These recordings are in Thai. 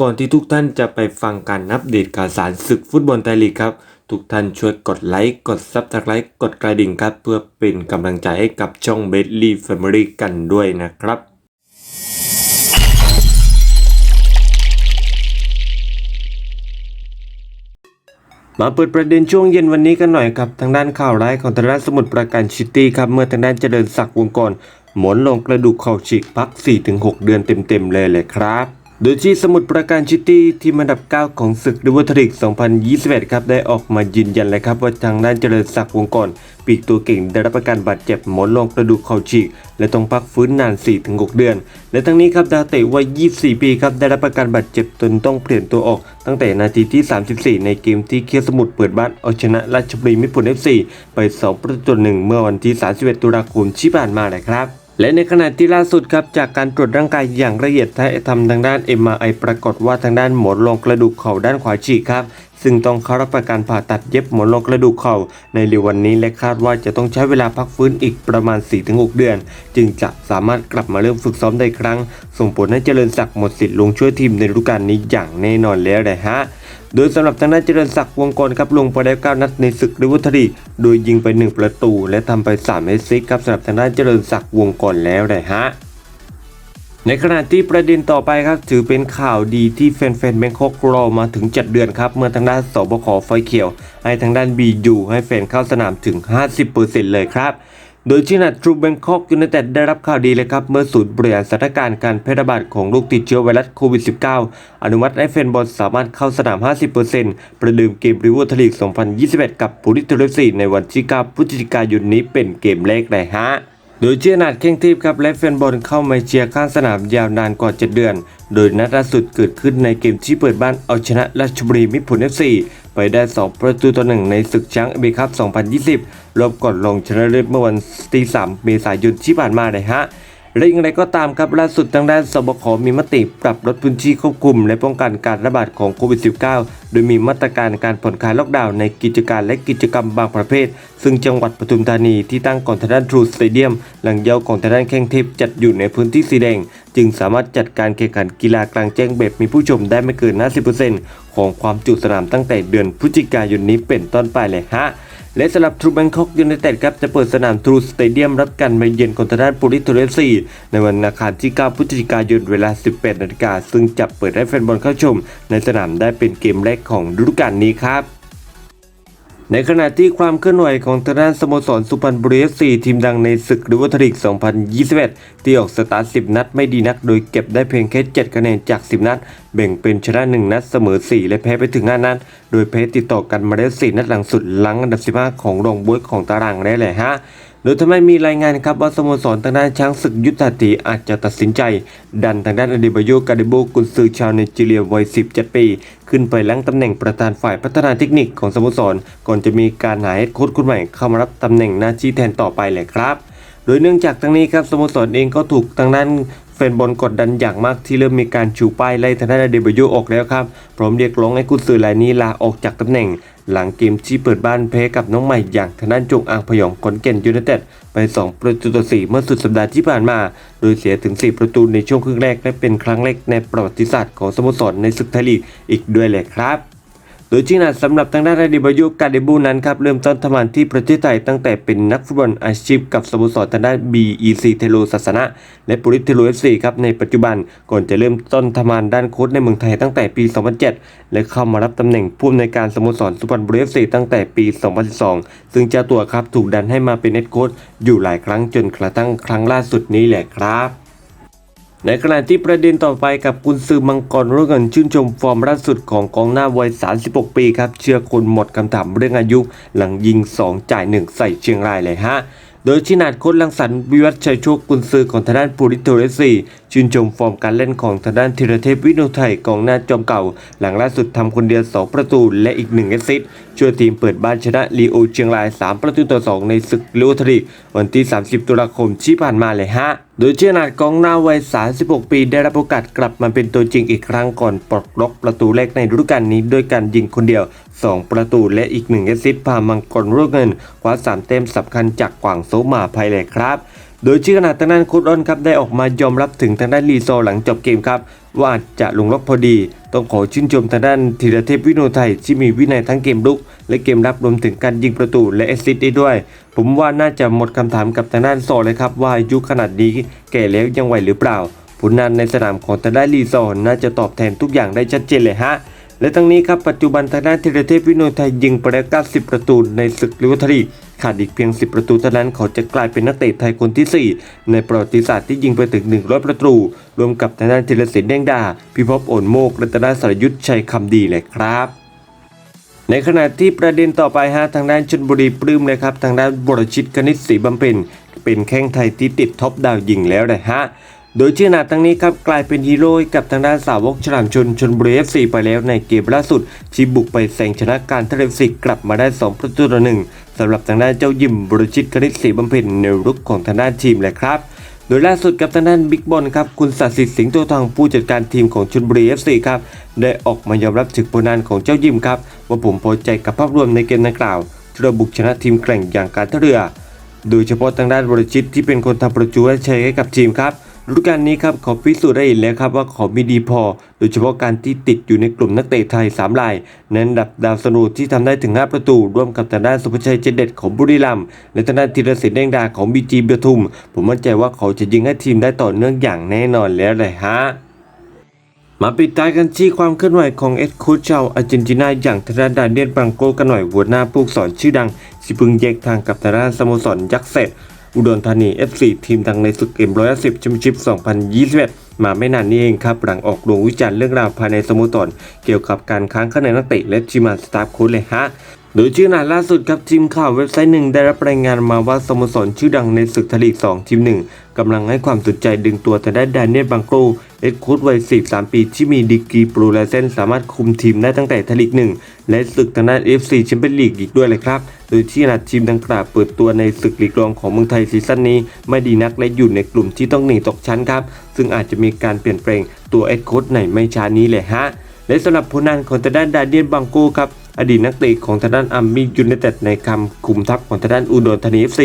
ก่อนที่ทุกท่านจะไปฟังการอัปเดตข่าวสารศึกฟุตบอลไทยลีกครับ ทุกท่านช่วยกดไลค์ กดซับสไครต์กดกระดิ่งครับ เพื่อเป็นกำลังใจให้กับช่องเบสลี่แฟมิลี่กันด้วยนะครับ มาเปิดประเด็นช่วงเย็นวันนี้กันหน่อยครับ ทางด้านข่าวร้ายของทางด้านสมุทรปราการซิตี้ครับ เมื่อทางด้านเจริญศักดิ์วงกรหมอนลงกระดูกเข่าฉีกพัก 4-6 เดือนเต็มๆเลยเลยครับ โดยที่สมุทรปราการซิตี้ที่มันดับ 9 ของศึกดิวทริก 2021 ครับ ได้ออกมายืนยันเลยครับ ว่าทางด้านเจริญศักดิ์วงกรปีกตัวเก่งได้รับประการบาดเจ็บหมอนรองกระดูกเข่าฉีก และต้องพักฟื้นนาน 4-6 เดือน และทั้งนี้ครับดาวเตะวัย 24 ปีครับ ได้รับประการบาดเจ็บจนต้องเปลี่ยนตัวออก ตั้งแต่นาทีที่ 34 ในเกมที่เคียสมุทรเปิดบ้านเอาชนะราชบุรีมิตรผล FC ไป 2 ประตูต่อหนึ่งเมื่อวันที่ 31 ตุลาคมที่ผ่านมาเลยครับ และในขณะที่ล่าสุดครับจากการตรวจร่างกายอย่างละเอียดท้ทำทางด้าน MRI ปรากฏว่าทางด้านหมอนรองกระดูกเข่าด้านขวาฉีกครับซึ่งต้องเข้ารับการผ่าตัดเย็บหมอนรองกระดูกเข่าในเร็ววันนี้และคาดว่าจะต้องใช้เวลาพักฟื้นอีกประมาณ 4-6 เดือน จึงจะสามารถกลับมาเริ่มฝึกซ้อมได้ครั้ง ส่งผลให้เจริญศักดิ์หมดสิทธิ์ลงช่วยทีมในฤดูกาลนี้อย่างแน่นอนแล้วเลยฮะ โดยสำหรับทางด้านเจริญศักดิ์วงกรครับลงไปแล้9นัดในศึกริวัตรีโดยยิงไป 1 ประตู และทำไป3เอสซิสต์ครับสำหรับทางด้านเจริญศักดิ์วงกรแล้วเลยฮะในขณะที่ประเด็นต่อไปครับถือเป็นข่าวดีที่แฟนๆแบงคอกรอมาถึง 7 เดือนครับ เมื่อทางด้านสบขไฟเขียว ให้ทางด้านบียูให้แฟนเข้าสนามถึง 50%เลยครับ โดยที่นัดทรูแบงคอกยูไนเต็ดได้รับข่าวดีเลยครับ เมื่อศูนย์บริหารสถานการณ์การแพร่ระบาดของโรคติดเชื้อไวรัสโควิด -19 อนุมัติให้แฟนบอลสามารถเข้าสนาม 50%ประเดิมเกมริวอร์ทลีก 2021 กับปูริเทเลซีในวันที่ 9 พฤศจิกายนนี้เป็นเกมแรกเลยฮะโดยเชียร์นาดเข่งทีบครับและแฟนบอลเข้ามาเชียร์ข้างสนามยาวนานกว่า 7 เดือน โดยนัดล่าสุดเกิดขึ้นในเกมที่เปิดบ้านเอาชนะราชบุรีมิตรผล FC ไปได้ 2 ประตูต่อหนึ่งในศึกช้างเอเบคัพ 2020รอบกดลงชนะเลิศเมื่อวันที่3เมษายนที่ผ่านมาเลยฮะ และอย่างไรก็ตามครับล่าสุดทางด้านสบคมีมติปรับลดพื้นที่ควบคุม และป้องกันการระบาดของโควิด -19 โดยมีมาตรการการผ่อนคลายล็อกดาวน์ในกิจการและกิจกรรมบางประเภท ซึ่งจังหวัดปทุมธานีที่ตั้งก่อนทางด้านทรูสเตเดียม หลังเยาวของทางด้านแข้งเทพจัดอยู่ในพื้นที่สีแดง จึงสามารถจัดการแข่งขันกีฬากลางแจ้งแบบมีผู้ชมได้ไม่เกิน 50%ของความจุสนามตั้งแต่เดือนพฤศจิกายนนี้เป็นต้นไปเลยฮะ และสำหรับทรูแบงคอกยูไนเต็ดครับจะเปิดสนามทรูสเตเดียมรับการมาเยือนของทางด้านปูริโตเรซีในวันอังคารที่ 9 พฤศจิกายนเวลา 18นาฬิกาซึ่งจะเปิดให้แฟนบอลเข้าชม ในสนามได้เป็นเกมแรกของฤดูกาลนี้ครับ ในขณะที่ความเคลื่อนไหวของทางด้านสโมสรสุพรรณบุรีเอฟซีทีมดังในศึกริเวัตริก 2021 ที่ออกสตาร์ท 10 นัดไม่ดีนัก โดยเก็บได้เพียงแค่ 7 คะแนนจาก 10 นัด แบ่งเป็นชนะ 1 นัดเสมอ 4 และแพ้ไปถึง 5 นัด โดยแพ้ติดต่อกันมาแล้ว4นัดหลังสุดหลังอันดับ 15 ของรองบุ้ยของตารางได้เลยฮะ โดยทำไมมีรายงานครับว่าสโมสรทางด้านช้างศึกยุทธาตีอาจจะตัดสินใจ ดันทางด้านอดีบาโยกาเดโบกุนซือชาวเนจีเรียวัย 17 ปี ขึ้นไปล้างตำแหน่งประธานฝ่ายพัฒนาเทคนิคของสโมสร ก่อนจะมีการหาเฮดโค้ชคนใหม่เข้ามารับตำแหน่งหน้าที่แทนต่อไปเลยครับ โดยเนื่องจากทั้งนี้ครับสโมสรเองก็ถูกทางด้าน แฟนบอลกดดันอย่างมากที่เริ่มมีการชูป้ายไล่ทางด้านเดบาโยออกแล้วครับพร้อมเรียกร้องให้กุนซือรายนี้ลาออกจากตำแหน่ง หลังเกมที่เปิดบ้านแพ้กับน้องใหม่อย่างทางด้านจงอางพยองขอนแก่นยูไนเต็ดไป 2 ประตูต่อ4เมื่อสุดสัปดาห์ที่ผ่านมา โดยเสียถึง 4 ประตูในช่วงครึ่งแรกและเป็นครั้งแรกในประวัติศาสตร์ของสโมสรในศึกไทยลีกอีกด้วยแหละครับ โดยที่นัดสำหรับทางด้านราดิบายุกาเดบูนั้นครับเริ่มต้นทำงานที่ประเทศไทยตั้งแต่เป็นนักฟุตบอลอาชีพกับสโมสรทางด้าน BEC เทโลศาสนะ และปุริเทโลเอฟซีครับในปัจจุบันก่อนจะเริ่มต้นทำงานด้านโค้ชในเมืองไทยตั้งแต่ปี 2007 และเข้ามารับตำแหน่งผู้อำนวยการสโมสรสุพรรณบุรีเอฟซีตั้งแต่ปี 2012 ซึ่งเจ้าตัวครับถูกดันให้มาเป็นเน็ตโค้ชอยู่หลายครั้งจนกระทั่งครั้งล่าสุดนี้แหละครับ ในขณะที่ประเด็นต่อไปกับกุนซือมังกรรุ่งเงินชื่นชมฟอร์มล่าสุดของกองหน้าวัย 36 ปีครับ เชื่อคนหมดคำถามเรื่องอายุ หลังยิง 2 จ่าย 1 ใส่เชียงรายเลยฮะ โดยชินาดโค้ชลังสรรค์วิวัฒชัยโชคกุนซือของทางด้านปูริโตเรซีชื่นชมฟอร์มการเล่นของทางด้านธีรเทพวิโนไทยกองหน้าจอมเก่า หลังล่าสุดทำคนเดียว 2 ประตูและอีก1แอสซิสต์ช่วยทีมเปิดบ้านชนะลีโอเชียงราย 3 ประตูต่อ 2 ในศึกลิโอทริกวันที่ 30 ตุลาคมที่ผ่านมาเลยฮะ โดยเชียนาดกองหน้าวัย 36 ปีได้รับโอกาสกลับมาเป็นตัวจริงอีกครั้งก่อนปลดล็อกประตูแรกในฤดูกาลนี้ด้วยการยิงคนเดียว 2 ประตูและอีก1แอสซิสต์พามังกรรุ่งเงินคว้า3เต็มสำคัญจากกวางโซมาภายเลยครับ โดยชื่อขนาดทางด้านโคดอนครับได้ออกมายอมรับถึงทางด้านลีโซหลังจบเกมครับ ว่าจะลงล็อกพอดี ต้องขอชื่นชมทางด้านธีรเทพวิโนไทยที่มีวินัยทั้งเกมลุก และเกมรับรวมถึงการยิงประตูและแอสซิสต์ได้ด้วย ผมว่าน่าจะหมดคำถามกับทางด้านโซเลยครับ ว่าอายุขนาดนี้แก่แล้วยังไหวหรือเปล่า ผลงานในสนามของทางด้านลีซอร์น่าจะตอบแทนทุกอย่างได้ชัดเจนเลยฮะและทั้งนี้ครับปัจจุบันทางด้านธีรเทพวิโนไทยยิงไปแล้ว90 ประตูในศึกลิเวอร์พูล ขาดอีกเพียง 10 ประตูเท่านั้นเขาจะกลายเป็นนักเตะไทยคนที่ 4 ในประวัติศาสตร์ที่ยิงไปถึง 100 ประตู รวมกับทางด้านธีรศิลป์แดงดา พิภพโอนโมกและทางด้นสรยุทธ์ชัยคำดีเลยครับในขณะที่ประเด็นต่อไปฮะทางด้านชนบุรีปลื้มเลยครับ ทางด้านบรชิตกนิษฐ์ศรีบำเพ็ญเป็นแข้งไทยที่ติดท็อปดาวยิงแล้วนะฮะ โดยชื่อนาทั้งนี้ครับกลายเป็นฮีโร่กับทางด้านสาวกฉลามชนชนบุรีเอฟซีไปแล้วในเกมล่าสุด ที่บุกไปแซงชนะการทะเลฟิกกลับมาได้ 2 ประตูต่อหนึ่งสำหรับทางด้านเจ้ายิมบรชิตกนิษฐ์ศรีบำเพ็ญในรุกของทางด้านทีมเลยครับโดยล่าสุดกับทางด้านบิ๊กบอลครับคุณศักดิ์สิทธิ์สิงห์โตทองผู้จัดการทีมของชลบุรี FC ครับได้ออกมายอมรับถึงผลงานของเจ้ายิมครับว่าผมพอใจกับภาพรวมในเกมดังกล่าวที่เราบุกชนะทีมแกร่งอย่างการท่าเรือ โดยเฉพาะทางด้านวรชิตที่เป็นคนทำประตูและชัยให้กับทีมครับ ฤดูกาลนี้ครับเขาพิสูจน์ได้อีกแล้วครับว่าเขามีดีพอ โดยเฉพาะการที่ติดอยู่ในกลุ่มนักเตะไทย 3 รายในอันดับดาวสนุที่ทำได้ถึง 5 ประตู ร่วมกับทางด้านสุภชัยเจเด็ดของบุรีรัมย์และทางด้านธีรศิลป์แดงดาของบีจีเบทุม ผมมั่นใจว่าเขาจะยิงให้ทีมได้ต่อเนื่องอย่างแน่นอนแล้วเลยฮะมาปิดท้ายกันที่ความเคลื่อนไหวของเอ็ดโคชเชาอาร์เจนตินาอย่างทาดาดาเดียนบังโกกันหน่อยหัวหน้าผู้สอนชื่อดังที่เพึงแยกทางกับทางด้าสโมสรยักษ์เซต อุดรธานี FC ทีมดังในศึกเอ็มร้อยสิบแชมเปี้ยนชิพ 2021 มาไม่นานนี้เองครับ หลังออกลงวิจารณ์เรื่องราวภายในสโมสรเกี่ยวกับการค้างคะแนนนักเตะและทีมงานสตาฟโค้ชเลยฮะ โดยชื่อหนาล่าสุดครับทีมข่าวเว็บไซต์หนึ่งได้รับรายงานมาว่าสโมสรชื่อดังในศึกทลีก 2 ทีมหนึ่งกำลังให้ความสนใจดึงตัวแต่ได้แดเนียลบังโกเอ็ดค้ชวัย 43 ปีที่มีดีกรีโปรไลเซนสามารถคุมทีมได้ตั้งแต่ทลีก 1 และศึกทางด้าน FC แชมเปี้ยนลีกอีกด้วยเลยครับ โดยที่นาทีมดังกล่าวเปิดตัวในศึกลีกรองของเมืองไทยซีซั่นนี้ ไม่ดีนักและอยู่ในกลุ่มที่ต้องหนีตกชั้นครับซึ่งอาจจะมีการเปลี่ยนแปลงตัวเอ็ดค้ชในไม่ช้านี้เลยฮะและสำหรับผลงานของทางด้านดาเนียลบังโกครับ อดีตนักเตะของทางด้านอัมมี่ยูไนเต็ดในคำคุมทัพของทางด้านอุดรธานี FC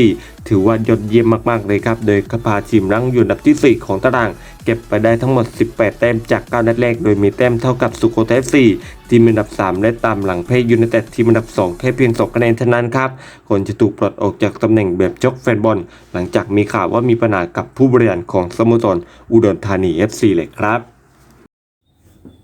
ถือว่ายอดเยี่ยมมากๆเลยครับ โดยกพาทีมรั้งอยู่อันดับที่ 4 ของตาราง เก็บไปได้ทั้งหมด 18 แต้มจาก 9 นัดแรก โดยมีแต้มเท่ากับสุโขทัย FC ทีมอันดับ 3 และตามหลังเพย์ยูไนเต็ดทีมอันดับ 2 แค่เพียง2คะแนนเท่านั้นครับก่อนจะถูกปลดออกจากตำแหน่งแบบจกแฟนบอล หลังจากมีข่าวว่ามีปัญหากับผู้บริหารของสโมสรอุดรธานี FC เลยครับ